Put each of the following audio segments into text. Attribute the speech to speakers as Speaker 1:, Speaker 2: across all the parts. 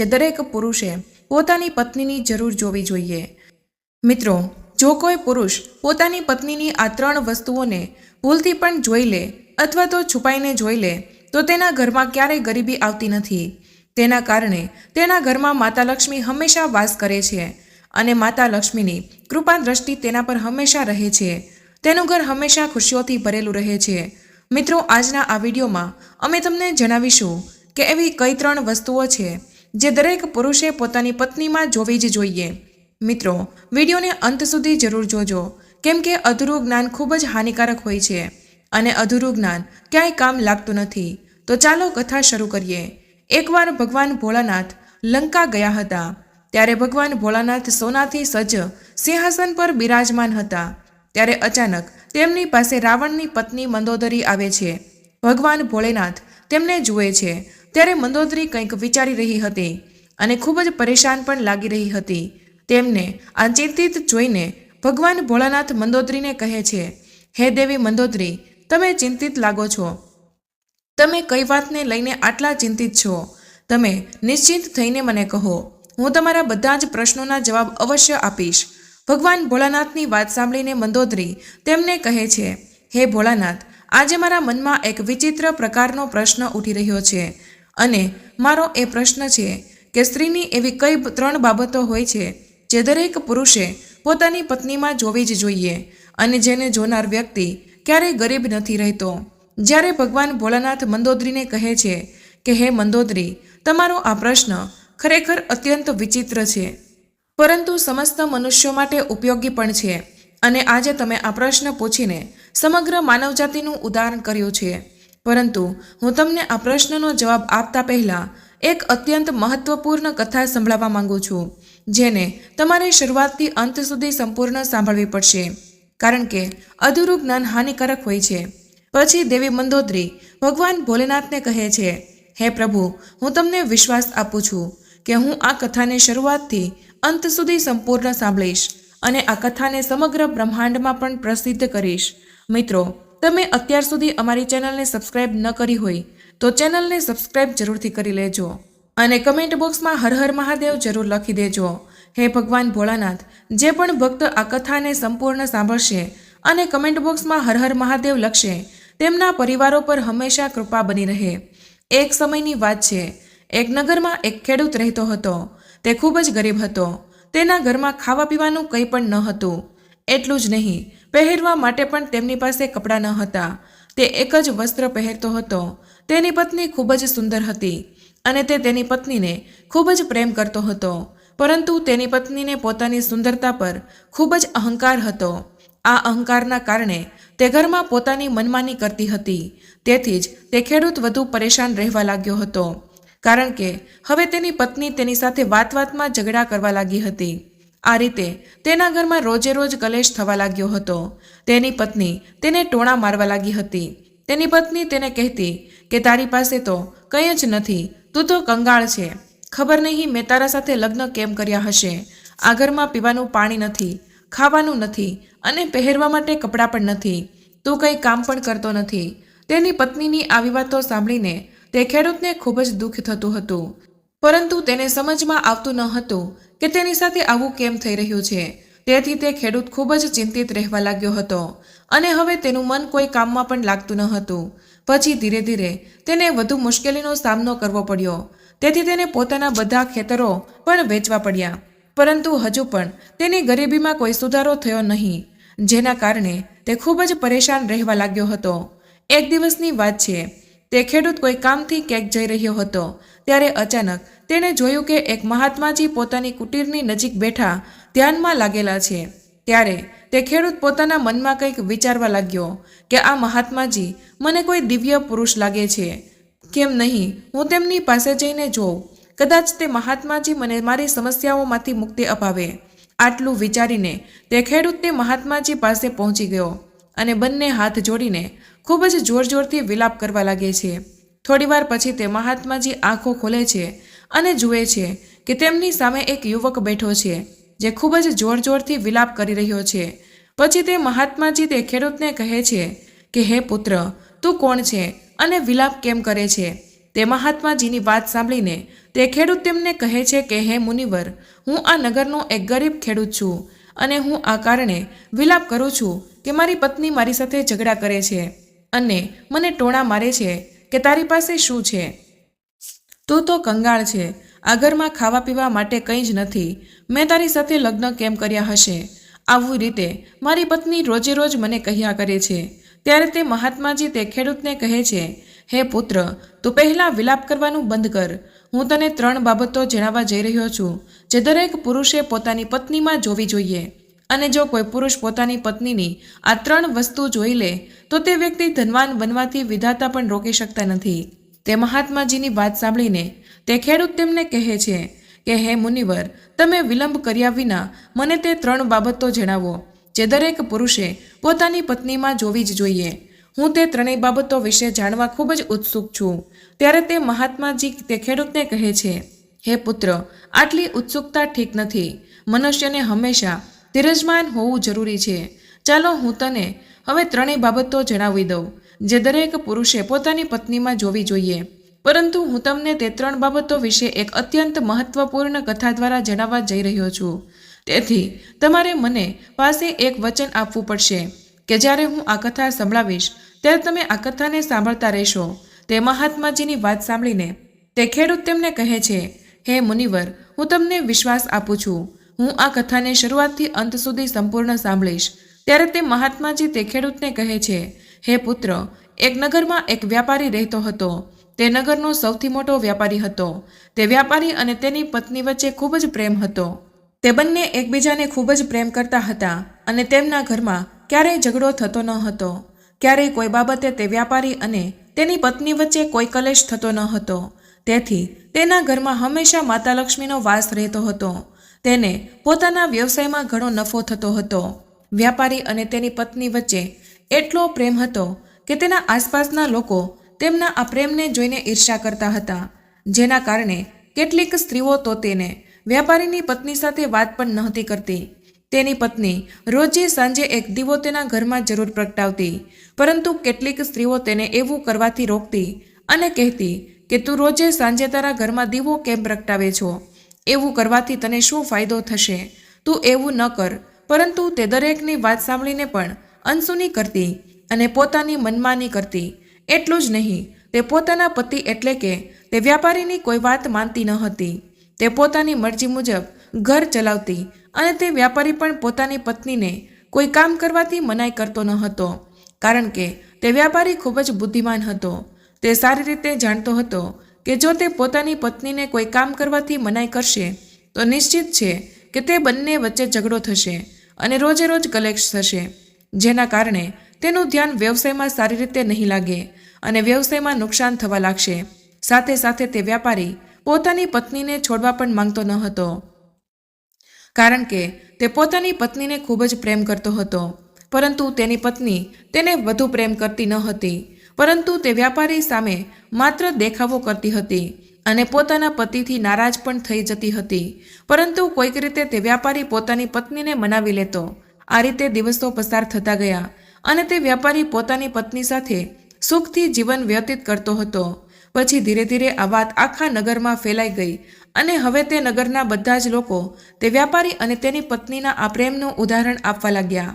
Speaker 1: જે દરેક પુરુષે પોતાની પત્નીની જરૂર જોવી જોઈએ. મિત્રો, જો કોઈ પુરુષ પોતાની પત્નીની આ ત્રણ વસ્તુઓને ભૂલથી પણ જોઈ લે અથવા તો છુપાઈને જોઈ લે, તો તેના ઘરમાં ક્યારેય ગરીબી આવતી નથી. તેના કારણે તેના ઘરમાં માતા લક્ષ્મી હંમેશા વાસ કરે છે અને માતા લક્ષ્મીની કૃપા દ્રષ્ટિ તેના પર હંમેશા રહે છે. તેનું ઘર હંમેશા ખુશીઓથી ભરેલું રહે છે. મિત્રો, આજના આ વિડીયોમાં અમે તમને જણાવીશું કે એવી કઈ ત્રણ વસ્તુઓ છે જે દરેક પુરુષે પોતાની પત્નીમાં જોવી જ જોઈએ. મિત્રો, વિડીયોને અંત સુધી જરૂર જોજો. કેમ કે અધૂરું જ્ઞાન ખૂબ જ હાનિકારક હોય છે અને અધૂરું જ્ઞાન ક્યાંય કામ લાગતું નથી. તો ચાલો કથા શરૂ કરીએ. એકવાર ભગવાન ભોળાનાથ લંકા ગયા હતા. ત્યારે ભગવાન ભોળાનાથ સોનાથી સજ્જ સિંહાસન પર બિરાજમાન હતા. ત્યારે અચાનક તેમની પાસે રાવણની પત્ની મંદોદરી આવે છે. ભગવાન ભોળેનાથ તેમને જુએ છે. ત્યારે મંદોદરી કંઈક વિચારી રહી હતી અને ખૂબ જ પરેશાન પણ લાગી રહી હતી. તેમને આ ચિંતિત જોઈને ભગવાન ભોળાનાથ મંદોદરીને કહે છે, હે દેવી મંદોદરી, તમે ચિંતિત લાગો છો. તમે કઈ વાતને લઈને આટલા ચિંતિત છો? તમે નિશ્ચિત થઈને મને કહો. હું તમારા બધા જ પ્રશ્નોના જવાબ અવશ્ય આપીશ. ભગવાન ભોળાનાથની વાત સાંભળીને મંદોદરી તેમને કહે છે, હે ભોળાનાથ, આજે મારા મનમાં એક વિચિત્ર પ્રકારનો પ્રશ્ન ઉઠી રહ્યો છે. અને મારો એ પ્રશ્ન છે કે સ્ત્રીની એવી કઈ ત્રણ બાબતો હોય છે જે દરેક પુરુષે પોતાની પત્નીમાં જોવી જ જોઈએ અને જેને જોનાર વ્યક્તિ ક્યારેય ગરીબ નથી રહેતો? જ્યારે ભગવાન ભોળાનાથ મંદોદરીને કહે છે કે, હે મંદોદરી, તમારો આ પ્રશ્ન ખરેખર અત્યંત વિચિત્ર છે. પરંતુ સમસ્ત મનુષ્યો માટે ઉપયોગી પણ છે. અને આજે તમે આ પ્રશ્ન પૂછીને સમગ્ર માનવજાતિનું ઉદાહરણ કર્યું છે. પરંતુ હું તમને આ પ્રશ્નનો જવાબ આપતા પહેલાં એક અત્યંત મહત્વપૂર્ણ કથા સંભળાવવા માંગુ છું, જેને તમારે શરૂઆતથી અંત સુધી સંપૂર્ણ સાંભળવી પડશે. કારણ કે અધૂરું જ્ઞાન હાનિકારક હોય છે. પછી દેવી મંદોદરી ભગવાન ભોલેનાથને કહે છે, હે પ્રભુ, હું તમને વિશ્વાસ આપું છું કે હું આ કથાને શરૂઆતથી અંત સુધી સંપૂર્ણ સાંભળીશ અને આ કથાને સમગ્ર બ્રહ્માંડમાં પણ પ્રસિદ્ધ કરીશ. મિત્રો તમે અત્યાર સુધી અમારી ચેનલને સબસ્ક્રાઇબ ન કરી હોય, તો ચેનલને સબસ્ક્રાઇબ જરૂરથી કરી લેજો. અને કમેન્ટ બોક્સમાં હર હર મહાદેવ જરૂર લખી દેજો. હે ભગવાન ભોળાનાથ, જે પણ ભક્ત આ કથાને સંપૂર્ણ સાંભળશે અને કમેન્ટ બોક્સમાં હર હર મહાદેવ લખશે, તેમના પરિવારો પર હંમેશા કૃપા બની રહે. એક સમયની વાત છે, એક નગરમાં એક ખેડૂત રહેતો હતો. તે ખૂબ જ ગરીબ હતો. તેના ઘરમાં ખાવા પીવાનું કંઈ પણ ન હતું. એટલું જ નહીં. પહેરવા માટે પણ તેમની પાસે કપડાં ન હતા. તે એક જ વસ્ત્ર પહેરતો હતો. તેની પત્ની ખૂબ જ સુંદર હતી અને તે તેની પત્નીને ખૂબ જ પ્રેમ કરતો હતો. પરંતુ તેની પત્નીને પોતાની સુંદરતા પર ખૂબ જ અહંકાર હતો. આ અહંકારના કારણે તે ઘરમાં પોતાની મનમાની કરતી હતી. તેથી જ તે ખેડૂત વધુ પરેશાન રહેવા લાગ્યો હતો. કારણ કે હવે તેની પત્ની તેની સાથે વાત વાતમાં ઝઘડા કરવા લાગી હતી. આ રીતે તેના ઘરમાં રોજે રોજ કલેશ થવા લાગ્યો હતો. તેની પત્ની તેને ટોણા મારવા લાગી હતી. તેની પત્ની તેને કહેતી કે, તારી પાસે તો કંઈ જ નથી, તું તો કંગાળ છે. ખબર નહીં મેં તારા સાથે લગ્ન કેમ કર્યા હશે. આ ઘરમાં પીવાનું પાણી નથી, ખાવાનું નથી અને પહેરવા માટે કપડાં પણ નથી. તું કંઈ કામ પણ કરતો નથી. તેની પત્નીની આવી વાતો સાંભળીને તે ખેડૂતને ખૂબ જ દુઃખ થતું હતું. પરંતુ તેને સમજમાં આવતું ન હતું કે તેની સાથે આવું કેમ થઈ રહ્યું છે? તેથી તે ખેડૂત ખૂબ જ ચિંતિત રહેવા લાગ્યો હતો. અને હવે તેનું મન કોઈ કામમાં પણ લાગતું ન હતું. પછી ધીરે ધીરે તેને વધુ મુશ્કેલીનો સામનો કરવો પડ્યો. તેથી તેને પોતાના બધા ખેતરો પણ વેચવા પડ્યા. પરંતુ હજુ પણ તેની ગરીબીમાં કોઈ સુધારો થયો નહીં, જેના કારણે તે ખૂબ જ પરેશાન રહેવા લાગ્યો હતો. એક દિવસની વાત છે તે ખેડૂત કોઈ કામથી ક્યાંક જઈ રહ્યો હતો, ત્યારે અચાનક તેણે જોયું કે એક મહાત્માજી પોતાની કુટીરની નજીક બેઠા ધ્યાનમાં લાગેલા છે. ત્યારે તે ખેડૂત પોતાના મનમાં કંઈક વિચારવા લાગ્યો કે આ મહાત્માજી મને કોઈ દિવ્ય પુરુષ લાગે છે. કેમ નહીં, હું તેમની પાસે જઈને જોઉં, કદાચ તે મહાત્માજી મને મારી સમસ્યાઓમાંથી મુક્તિ અપાવે. આટલું વિચારીને તે ખેડૂત તે મહાત્માજી પાસે પહોંચી ગયો. અને બંને હાથ જોડીને ખૂબ જ જોર જોરથી વિલાપ કરવા લાગે છે. થોડીવાર પછી તે મહાત્માજી આંખો ખોલે છે અને જુએ છે કે તેમની સામે એક યુવક બેઠો છે, જે ખૂબ જ જોર જોરથી વિલાપ કરી રહ્યો છે. પછી તે મહાત્માજી તે ખેડૂતને કહે છે કે, હે પુત્ર, તું કોણ છે અને વિલાપ કેમ કરે છે? તે મહાત્માજીની વાત સાંભળીને તે ખેડૂત તેમને કહે છે કે, હે મુનિવર, હું આ નગરનો એક ગરીબ ખેડૂત છું અને હું આ કારણે વિલાપ કરું છું કે મારી પત્ની મારી સાથે ઝઘડા કરે છે અને મને ટોણા મારે છે કે તારી પાસે શું છે? તું તો કંગાળ છે. આ ઘરમાં ખાવા પીવા માટે કંઈ જ નથી. મેં તારી સાથે લગ્ન કેમ કર્યા હશે? આવું રીતે મારી પત્ની રોજે રોજ મને કહ્યા કરે છે. ત્યારે તે મહાત્માજી તે ખેડૂતને કહે છે, હે પુત્ર, તું પહેલાં વિલાપ કરવાનું બંધ કર. હું તને ત્રણ બાબતો જણાવવા જઈ રહ્યો છું, જે દરેક પુરુષે પોતાની પત્નીમાં જોવી જોઈએ. અને જો કોઈ પુરુષ પોતાની પત્નીની આ ત્રણ વસ્તુ જોઈ લે, તો તે વ્યક્તિ ધનવાન બનવાથી વિધાતા પણ રોકી શકતા નથી. તે મહાત્માજીની વાત સાંભળીને તે ખેડૂત તેમને કહે છે કે, હે મુનિવર, તમે વિલંબ કર્યા વિના મને તે ત્રણ બાબતો જણાવો, જે દરેક પુરુષે પોતાની પત્નીમાં જોવી જ જોઈએ. હું તે ત્રણેય બાબતો વિશે જાણવા ખૂબ જ ઉત્સુક છું. ત્યારે તે મહાત્માજી તે ખેડૂતને કહે છે, હે પુત્ર, આટલી ઉત્સુકતા ઠીક નથી. મનુષ્યને હંમેશા ધીરજમાન હોવું જરૂરી છે. ચાલો હું તને હવે ત્રણેય બાબતો જણાવી દઉં, જે દરેક પુરુષે પોતાની પત્નીમાં જોવી જોઈએ. પરંતુ હું તમને તે ત્રણ બાબતો વિશે એક અત્યંત મહત્વપૂર્ણ કથા દ્વારા જણાવવા જઈ રહ્યો છું. તેથી, તમારે મને પાસે એક વચન આપવું પડશે, કે જ્યારે હું આ કથા સંભળાવીશ, ત્યારે તમે આ કથાને સાંભળતા રહેશો. તે મહાત્માજીની વાત સાંભળીને, તે ખેડૂત તેમને કહે છે, હે મુનિવર, હું તમને વિશ્વાસ આપું છું. હું આ કથાને શરૂઆતથી અંત સુધી સંપૂર્ણ સાંભળીશ. ત્યારે તે મહાત્માજી તે ખેડૂતને કહે છે, હે પુત્ર, એક નગરમાં એક વ્યાપારી રહેતો હતો. તે નગરનો સૌથી મોટો વ્યાપારી હતો. તે વ્યાપારી અને તેની પત્ની વચ્ચે ખૂબ જ પ્રેમ હતો. તે બંને એકબીજાને ખૂબ જ પ્રેમ કરતા હતા અને તેમના ઘરમાં ક્યારેય ઝઘડો થતો ન હતો. ક્યારેય કોઈ બાબતે તે વ્યાપારી અને તેની પત્ની વચ્ચે કોઈ કલેશ થતો ન હતો. તેથી તેના ઘરમાં હંમેશા માતા લક્ષ્મીનો વાસ રહેતો હતો. તેને પોતાના વ્યવસાયમાં ઘણો નફો થતો હતો. વ્યાપારી અને તેની પત્ની વચ્ચે એટલો પ્રેમ હતો કે તેના આસપાસના લોકો તેમના આ પ્રેમને જોઈને ઈર્ષા કરતા હતા, જેના કારણે કેટલીક સ્ત્રીઓ તો તેને વ્યાપારીની પત્ની સાથે વાત પણ નહોતી કરતી. તેની પત્ની રોજે સાંજે એક દીવો તેના ઘરમાં જરૂર પ્રગટાવતી, પરંતુ કેટલીક સ્ત્રીઓ તેને એવું કરવાથી રોકતી અને કહેતી કે, તું રોજે સાંજે તારા ઘરમાં દીવો કેમ પ્રગટાવે છો? એવું કરવાથી તને શું ફાયદો થશે? તું એવું ન કર, પરંતુ તે દરેકની વાત સાંભળીને પણ અનસુની કરતી અને પોતાની મનમાની કરતી. એટલું જ નહીં, તે પોતાના પતિ એટલે કે તે વ્યાપારીની કોઈ વાત માનતી ન હતી. તે પોતાની મરજી મુજબ ઘર ચલાવતી અને તે વ્યાપારી પણ પોતાની પત્નીને કોઈ કામ કરવાથી મનાઈ કરતો ન હતો, કારણ કે તે વ્યાપારી ખૂબ જ બુદ્ધિમાન હતો. તે સારી રીતે જાણતો હતો કે જો તે પોતાની પત્નીને કોઈ કામ કરવાથી મનાઈ કરશે, તો નિશ્ચિત છે કે તે બંને વચ્ચે ઝઘડો થશે અને રોજે રોજ કલેશ થશે. જેના કારણે તેનું ધ્યાન વ્યવસાયમાં સારી રીતે નહીં લાગે અને વ્યવસાયમાં નુકસાન થવા લાગશે. સાથે સાથે તે વ્યાપારી પોતાની પત્નીને છોડવા પણ માંગતો ન હતો. કારણ કે તે પોતાની પત્નીને ખૂબ જ પ્રેમ કરતો હતો, પરંતુ તેની પત્ની તેને વધુ પ્રેમ કરતી ન હતી. પરંતુ તે વ્યાપારી સામે માત્ર દેખાવો કરતી હતી અને પોતાના પતિથી નારાજ પણ થઈ જતી હતી. પરંતુ કોઈક રીતે તે વ્યાપારી પોતાની પત્નીને મનાવી લેતો. આ રીતે દિવસો પસાર થતા ગયા અને તે વ્યાપારી પોતાની પત્ની સાથે સુખથી જીવન વ્યતીત કરતો હતો. પછી ધીરે ધીરે આ વાત આખા નગરમાં ફેલાઈ ગઈ અને હવે તે નગરના બધા જ લોકો તે વ્યાપારી અને તેની પત્નીના આ પ્રેમનું ઉદાહરણ આપવા લાગ્યા.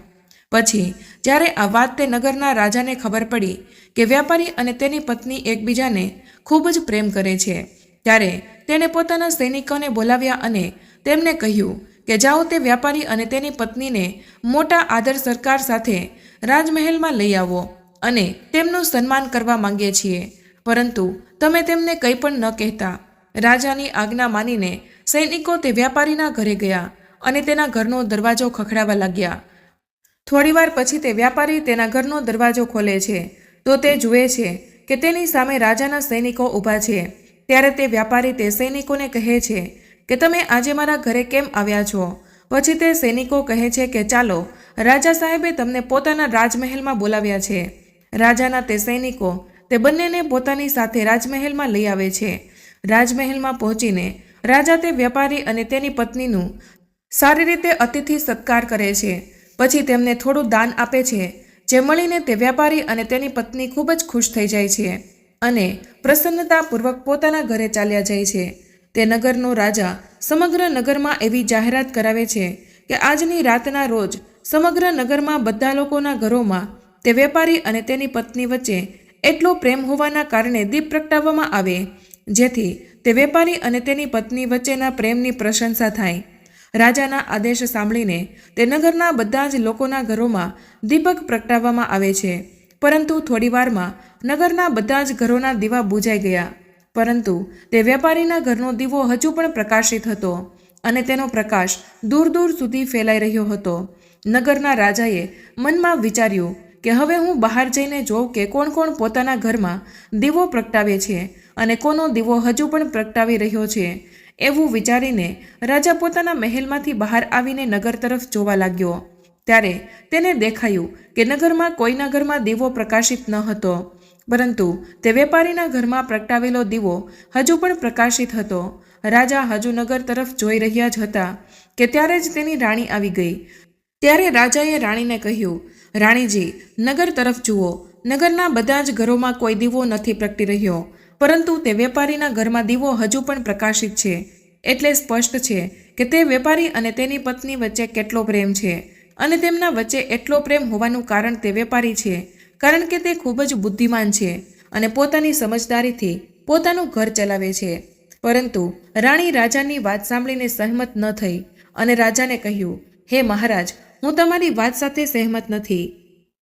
Speaker 1: પછી, જ્યારે આ વાત તે નગરના રાજાને ખબર પડી કે વ્યાપારી અને તેની પત્ની એકબીજાને ખૂબ જ પ્રેમ કરે છે, ત્યારે તેણે પોતાના સૈનિકોને બોલાવ્યા અને તેમને કહ્યું કે જાઓ તે વ્યાપારી અને તેની પત્નીને મોટા આદર સરકાર સાથે રાજમહેલમાં લઈ આવો અને તેમનું સન્માન કરવા માંગીએ છીએ. પરંતુ તમે તેમને કંઈ પણ ન કહેતા. રાજાની આજ્ઞા માનીને સૈનિકો તે વ્યાપારીના ઘરે ગયા અને તેના ઘરનો દરવાજો ખખડાવા લાગ્યા. થોડીવાર પછી તે વ્યાપારી તેના ઘરનો દરવાજો ખોલે છે. તો તે જુએ છે કે તેની સામે રાજાના સૈનિકો ઊભા છે. ત્યારે તે વ્યાપારી તે સૈનિકોને કહે છે કે તમે આજે મારા ઘરે કેમ આવ્યા છો? પછી તે સૈનિકો કહે છે કે ચાલો, રાજા સાહેબે તમને પોતાના રાજમહેલમાં બોલાવ્યા છે. રાજાના તે સૈનિકો તે બંનેને પોતાની સાથે રાજમહેલમાં લઈ આવે છે. રાજમહેલમાં પહોંચીને રાજા તે વ્યાપારી અને તેની પત્નીનું સારી રીતે અતિથિ સત્કાર કરે છે. પછી તેમને થોડું દાન આપે છે, જે મળીને તે વ્યાપારી અને તેની પત્ની ખૂબ જ ખુશ થઈ જાય છે અને પ્રસન્નતાપૂર્વક પોતાના ઘરે ચાલ્યા જાય છે. તે નગરનો રાજા સમગ્ર નગરમાં એવી જાહેરાત કરાવે છે કે આજની રાતના રોજ સમગ્ર નગરમાં બધા લોકોના ઘરોમાં તે વેપારી અને તેની પત્ની વચ્ચે એટલો પ્રેમ હોવાના કારણે દીપ પ્રગટાવવામાં આવે, જેથી તે વેપારી અને તેની પત્ની વચ્ચેના પ્રેમની પ્રશંસા થાય. રાજાના આદેશ સાંભળીને તે નગરના બધા જ લોકોના ઘરોમાં દીપક પ્રગટાવવામાં આવે છે. પરંતુ થોડી વારમાં નગરના બધા જ ઘરોના દીવા બુજાઈ ગયા. પરંતુ તે વેપારીના ઘરનો દીવો હજુ પણ પ્રકાશિત હતો અને તેનો પ્રકાશ દૂર દૂર સુધી ફેલાઈ રહ્યો હતો. નગરના રાજાએ મનમાં વિચાર્યું કે હવે હું બહાર જઈને જોઉં કે કોણ કોણ પોતાના ઘરમાં દીવો પ્રગટાવે છે અને કોનો દીવો હજુ પણ પ્રગટાવી રહ્યો છે. એવું વિચારીને રાજા પોતાના મહેલમાંથી બહાર આવીને નગર તરફ જોવા લાગ્યો. ત્યારે તેને દેખાયું કે નગરમાં કોઈના ઘરમાં દીવો પ્રકાશિત ન હતો, પરંતુ તે વેપારીના ઘરમાં પ્રગટાવેલો દીવો હજુ પણ પ્રકાશિત હતો. રાજા હજુ નગર તરફ જોઈ રહ્યા જ હતા કે ત્યારે જ તેની રાણી આવી ગઈ. ત્યારે રાજાએ રાણીને કહ્યું, રાણીજી, નગર તરફ જુઓ. નગરના બધા જ ઘરોમાં કોઈ દીવો નથી પ્રગટી રહ્યો. પરંતુ તે વેપારીના ઘરમાં દીવો હજુ પણ પ્રકાશિત છે. એટલે સ્પષ્ટ છે કે તે વેપારી અને તેની પત્ની વચ્ચે કેટલો પ્રેમ છે અને તેમના વચ્ચે એટલો પ્રેમ હોવાનું કારણ તે વેપારી છે, કારણ કે તે ખૂબ જ બુદ્ધિમાન છે અને પોતાની સમજદારીથી પોતાનું ઘર ચલાવે છે. પરંતુ રાણી રાજાની વાત સાંભળીને સહેમત ન થઈ અને રાજાને કહ્યું, હે મહારાજ, હું તમારી વાત સાથે સહેમત નથી.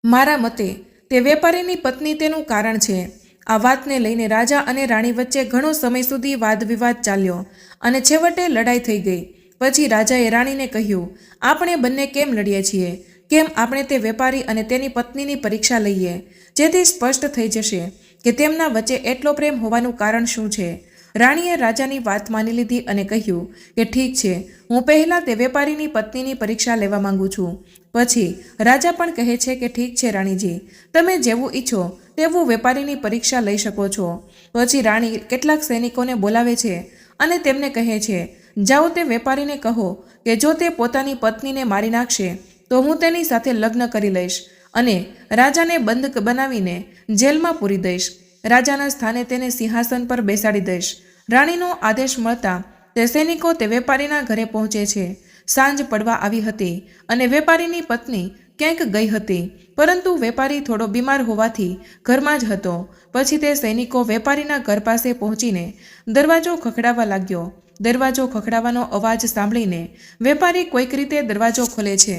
Speaker 1: મારા મતે તે વેપારીની પત્ની તેનું કારણ છે. આ વાતને લઈને રાજા અને રાણી વચ્ચે ઘણો સમય સુધી વાદવિવાદ ચાલ્યો અને છેવટે લડાઈ થઈ ગઈ. પછી રાજાએ રાણીને કહ્યું, આપણે બંને કેમ લડીએ છીએ? કેમ આપણે તે વેપારી અને તેની પત્નીની પરીક્ષા લઈએ? જેથી સ્પષ્ટ થઈ જશે કે તેમના વચ્ચે એટલો પ્રેમ હોવાનું કારણ શું છે. રાણીએ રાજાની વાત માની લીધી અને કહ્યું, કે ઠીક છે, હું પહેલાં તે વેપારીની પત્નીની પરીક્ષા લેવા માંગુ છું. પછી રાજા પણ કહે છે કે ઠીક છે, રાણીજી. તમે જેવું ઈચ્છો તેવું વેપારીની પરીક્ષા લઈ શકો છો. પછી રાણી કેટલાક સૈનિકોને બોલાવે છે અને તેમને કહે છે, જાઓ તે વેપારીને કહો કે જો તે પોતાની પત્નીને મારી નાખશે, તો હું તેની સાથે લગ્ન કરી લઈશ અને રાજાને બંધ બનાવીને જેલમાં પૂરી દઈશ. રાજાના સ્થાને તેને સિંહાસન પર બેસાડી દઈશ. રાણીનો આદેશ મળતા તે સૈનિકો તે વેપારીના ઘરે પહોંચે છે. સાંજ પડવા આવી હતી અને વેપારીની પત્ની ક્યાંક ગઈ હતી. પરંતુ વેપારી થોડો બીમાર હોવાથી ઘરમાં જ હતો. પછી તે સૈનિકો વેપારીના ઘર પાસે પહોંચીને દરવાજો ખખડાવવા લાગ્યો. દરવાજો ખખડાવવાનો અવાજ સાંભળીને વેપારી કોઈક રીતે દરવાજો ખોલે છે.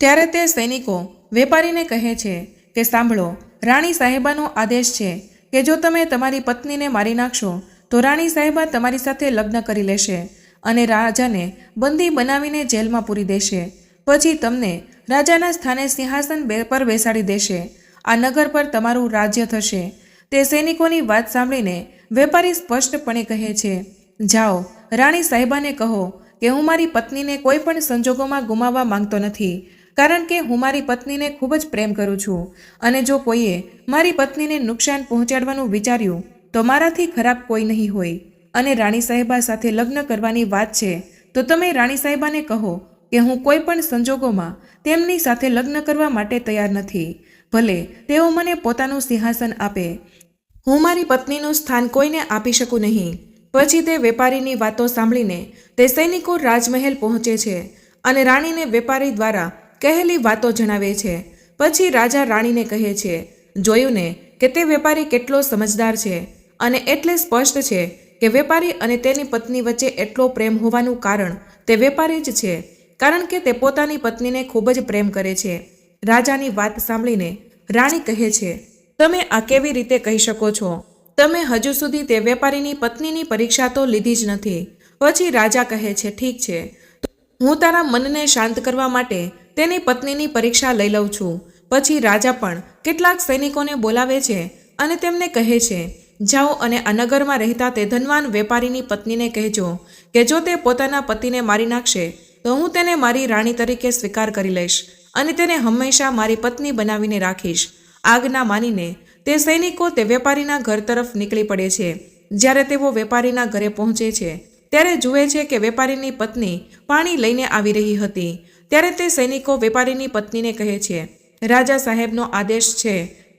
Speaker 1: ત્યારે તે સૈનિકો વેપારીને કહે છે કે, સાંભળો, રાણી સાહેબાનો આદેશ છે કે જો તમે તમારી પત્નીને મારી નાખશો, તો રાણી સાહેબા તમારી સાથે લગ્ન કરી લેશે અને રાજાને બંદી બનાવીને જેલમાં પૂરી દેશે. પછી તમને રાજાના સ્થાને સિંહાસન બે પર બેસાડી દેશે. આ નગર પર તમારું રાજ્ય થશે. તે સૈનિકોની વાત સાંભળીને વેપારી સ્પષ્ટપણે કહે છે, જાઓ, રાણી સાહેબાને કહો કે હું મારી પત્નીને કોઈ પણ સંજોગોમાં ગુમાવવા માંગતો નથી, કારણ કે હું મારી પત્નીને ખૂબ જ પ્રેમ કરું છું. અને જો કોઈએ મારી પત્નીને નુકસાન પહોંચાડવાનું વિચાર્યું, તો મારાથી ખરાબ કોઈ નહીં હોય. અને રાણી સાહેબા સાથે લગ્ન કરવાની વાત છે, તો તમે રાણી સાહેબાને કહો કે હું કોઈ પણ સંજોગોમાં તેમની સાથે લગ્ન કરવા માટે તૈયાર નથી. ભલે તેઓ મને પોતાનું સિંહાસન આપે. હું મારી પત્નીનું સ્થાન કોઈને આપી શકું નહીં. પછી તે વેપારીની વાતો સાંભળીને તે સૈનિકો રાજમહેલ પહોંચે છે અને રાણીને વેપારી દ્વારા કહેલી વાતો જણાવે છે. પછી રાજા રાણીને કહે છે, જોયું ને કે તે વેપારી કેટલો સમજદાર છે અને એટલે સ્પષ્ટ છે કે વેપારી અને તેની પત્ની વચ્ચે એટલો પ્રેમ હોવાનું કારણ તે વેપારી જ છે. કારણ કે તે પોતાની પત્નીને ખૂબ જ પ્રેમ કરે છે. રાજાની વાત સાંભળીને રાણી કહે છે, તમે આ કેવી રીતે કહી શકો છો? તમે હજુ સુધી તે વેપારીની પત્નીની પરીક્ષા તો લીધી જ નથી. પછી રાજા કહે છે, ઠીક છે. હું તારા મનને શાંત કરવા માટે તેની પત્નીની પરીક્ષા લઈ લઉં છું. પછી રાજા પણ કેટલાક સૈનિકોને બોલાવે છે અને તેમને કહે છે, જાઓ અને આ નગરમાં રહેતા તે ધનવાન વેપારીની પત્નીને કહેજો, કે જો તે પોતાના પતિને મારી નાખશે તો હું તેને મારી રાણી તરીકે સ્વીકાર કરી લઈશ અને તેને હંમેશા મારી પત્ની બનાવીને રાખીશ. આજ્ઞા માનીને તે સૈનિકો તે વેપારીના ઘર તરફ નીકળી પડે છે. જ્યારે તેઓ વેપારીના ઘરે પહોંચે છે, ત્યારે જુએ છે કે વેપારીની પત્ની પાણી લઈને આવી રહી હતી. ત્યારે તે સૈનિકો વેપારીની પત્નીને કહે છે, રાજા સાહેબનો આદેશ છે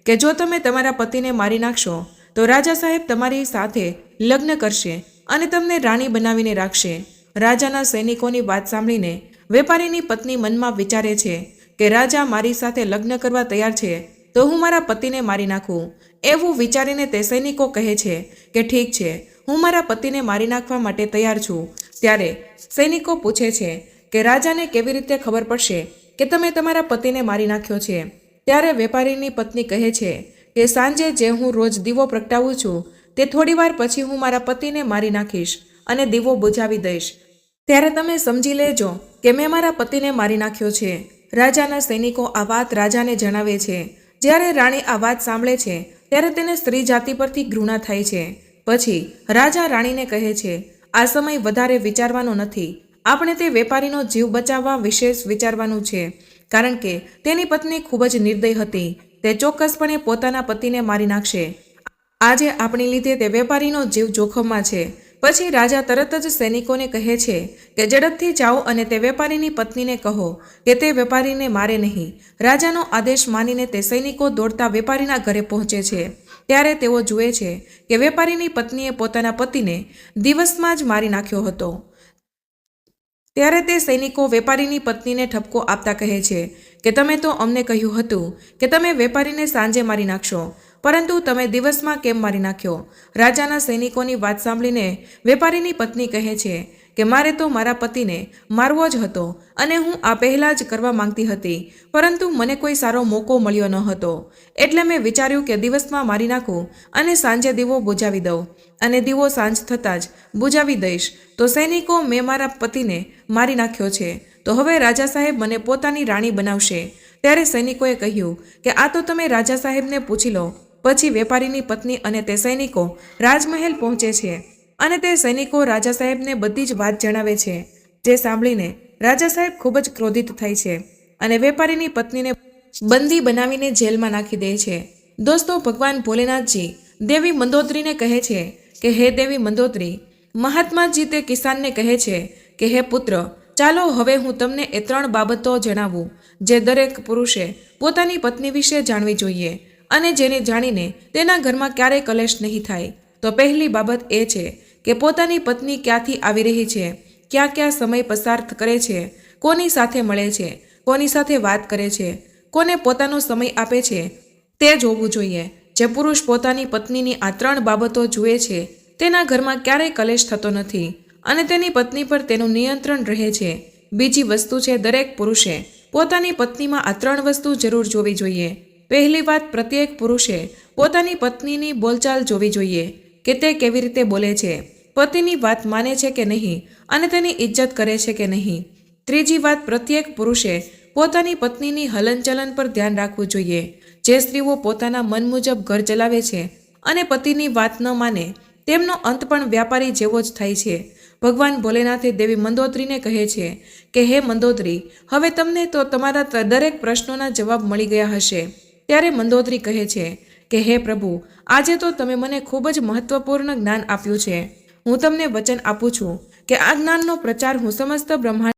Speaker 1: કે જો તમે તમારા પતિને મારી નાખશો, તો રાજા સાહેબ તમારી સાથે લગ્ન કરશે અને તમને રાણી બનાવીને રાખશે. રાજાના સૈનિકોની વાત સાંભળીને વેપારીની પત્ની મનમાં વિચારે છે કે રાજા મારી સાથે લગ્ન કરવા તૈયાર છે, તો હું મારા પતિને મારી નાખું. એવું વિચારીને તે સૈનિકો કહે છે કે ઠીક છે, હું મારા પતિને મારી નાખવા માટે તૈયાર છું. ત્યારે સૈનિકો પૂછે છે કે રાજાને કેવી રીતે ખબર પડશે કે તમે તમારા પતિને મારી નાખ્યો છે? ત્યારે વેપારીની પત્ની કહે છે કે સાંજે જે હું રોજ દીવો પ્રગટાવું છું, તે થોડીવાર પછી હું મારા પતિને મારી નાખીશ અને દીવો બુઝાવી દઈશ. ત્યારે તમે સમજી લેજો કે મેં મારા પતિને મારી નાખ્યો છે. રાજાના સૈનિકો આ વાત રાજાને જણાવે છે. જ્યારે રાણી આ વાત સાંભળે છે, ત્યારે તેને સ્ત્રી જાતિ પરથી ઘૃણા થાય છે. પછી રાજા રાણીને કહે છે, આ સમય વધારે વિચારવાનો નથી. આપણે તે વેપારીનો જીવ બચાવવા વિશેષ વિચારવાનું છે. કારણ કે તેની પત્ની ખૂબ જ નિર્દય હતી. તે ચોક્કસપણે પોતાના પતિને મારી નાખશે. આજે આપણી લીધે તે વેપારીનો જીવ જોખમમાં છે. પછી રાજા તરત જ સૈનિકોને કહે છે કે ઝડપથી જાઓ અને તે વેપારીની પત્નીને કહો કે તે વેપારીને મારે નહીં. રાજાનો આદેશ માનીને તે સૈનિકો દોડતા વેપારીના ઘરે પહોંચે છે. ત્યારે તેઓ જુએ છે કે વેપારીની પત્નીએ પોતાના પતિને દિવસમાં જ મારી નાખ્યો હતો. ત્યારે તે સૈનિકો વેપારીની પત્નીને ઠપકો આપતા કહે છે કે તમે તો અમને કહ્યું હતું કે તમે વેપારીને સાંજે મારી નાખશો. પરંતુ તમે દિવસમાં કેમ મારી નાખ્યો? રાજાના સૈનિકોની વાત સાંભળીને વેપારીની પત્ની કહે છે કે, મારે તો મારા પતિને મારવો જ હતો અને હું આ પહેલાં જ કરવા માંગતી હતી, પરંતુ મને કોઈ સારો મોકો મળ્યો ન હતો. એટલે મેં વિચાર્યું કે દિવસમાં મારી નાખું અને સાંજે દીવો બુજાવી દઉં અને દીવો સાંજ થતાં જ બુજાવી દઈશ. તો સૈનિકો મેં મારા પતિને મારી નાખ્યો છે. તો હવે રાજા સાહેબ મને પોતાની રાણી બનાવશે. ત્યારે સૈનિકોએ કહ્યું કે, આ તો તમે રાજા સાહેબને પૂછી લો. પછી વેપારીની પત્ની અને તે સૈનિકો રાજમહેલ પહોંચે છે અને તે સૈનિકો રાજા સાહેબને બધી જ વાત જણાવે છે, જે સાંભળીને રાજા સાહેબ ખૂબ જ ક્રોધિત થાય છે અને વેપારીની પત્નીને બંદી બનાવીને જેલમાં નાખી દે છે. દોસ્તો, ભગવાન ભોલેનાથજી, દેવી મંદોત્રીને કહે છે કે, હે દેવી મંદોત્રી મહાત્માજી તે કિસાનને કહે છે કે, હે પુત્ર, ચાલો હવે હું તમને એ ત્રણ બાબતો જણાવું, જે દરેક પુરુષે પોતાની પત્ની વિશે જાણવી જોઈએ. અને જેને જાણીને તેના ઘરમાં ક્યારેય કલેશ નહીં થાય. તો પહેલી બાબત એ છે કે પોતાની પત્ની ક્યાંથી આવી રહી છે, ક્યાં ક્યાં સમય પસાર કરે છે, કોની સાથે મળે છે, કોની સાથે વાત કરે છે, કોને પોતાનો સમય આપે છે, તે જોવું જોઈએ. જે પુરુષ પોતાની પત્નીની આ ત્રણ બાબતો જુએ છે, તેના ઘરમાં ક્યારેય કલેશ થતો નથી અને તેની પત્ની પર તેનું નિયંત્રણ રહે છે. બીજી વસ્તુ છે દરેક પુરુષે પોતાની પત્નીમાં આ ત્રણ વસ્તુ જરૂર જોવી જોઈએ. પહેલી વાત પ્રત્યેક પુરુષે પોતાની પત્નીની બોલચાલ જોવી જોઈએ કે તે કેવી રીતે બોલે છે. પતિની વાત માને છે કે નહીં અને તેની ઇજ્જત કરે છે કે નહીં. ત્રીજી વાત પ્રત્યેક પુરુષે પોતાની પત્નીની હલનચલન પર ધ્યાન રાખવું જોઈએ. જે સ્ત્રીઓ પોતાના મન મુજબ ઘર ચલાવે છે અને પતિની વાત ન માને, તેમનો અંત પણ વ્યાપારી જેવો જ થાય છે. ભગવાન ભોલેનાથે દેવી મંદોદરીને કહે છે કે, હે મંદોદરી, હવે તમને તો તમારા દરેક પ્રશ્નોના જવાબ મળી ગયા હશે. ત્યારે મંદોદરી કહે છે કે, હે પ્રભુ, આજે તો તમે મને ખૂબ જ મહત્વપૂર્ણ જ્ઞાન આપ્યું છે. હું તમને વચન આપું છું કે આ જ્ઞાનનો પ્રચાર હું સમસ્ત બ્રહ્માંડ